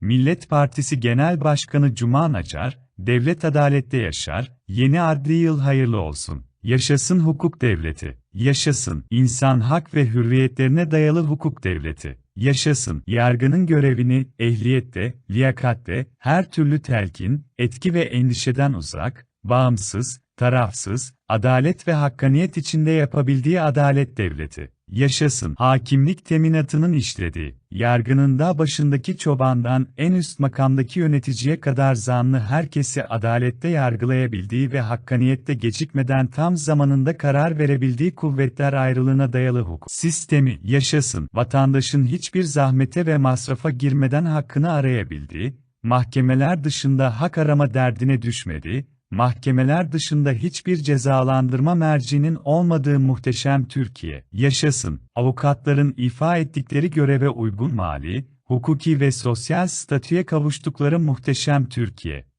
Millet Partisi Genel Başkanı Cuma Nacar, devlet adalette yaşar, yeni adli yıl hayırlı olsun. Yaşasın hukuk devleti, yaşasın insan hak ve hürriyetlerine dayalı hukuk devleti, yaşasın yargının görevini ehliyette, liyakatte, her türlü telkin, etki ve endişeden uzak, bağımsız, tarafsız, adalet ve hakkaniyet içinde yapabildiği adalet devleti. Yaşasın hakimlik teminatının işlediği, yargının da başındaki çobandan en üst makamdaki yöneticiye kadar zanlı herkesi adalette yargılayabildiği ve hakkaniyette gecikmeden tam zamanında karar verebildiği kuvvetler ayrılığına dayalı hukuk sistemi yaşasın. Vatandaşın hiçbir zahmete ve masrafa girmeden hakkını arayabildiği, mahkemeler dışında hak arama derdine düşmediği, mahkemeler dışında hiçbir cezalandırma mercinin olmadığı muhteşem Türkiye, yaşasın, avukatların ifa ettikleri göreve uygun mali, hukuki ve sosyal statüye kavuştukları muhteşem Türkiye,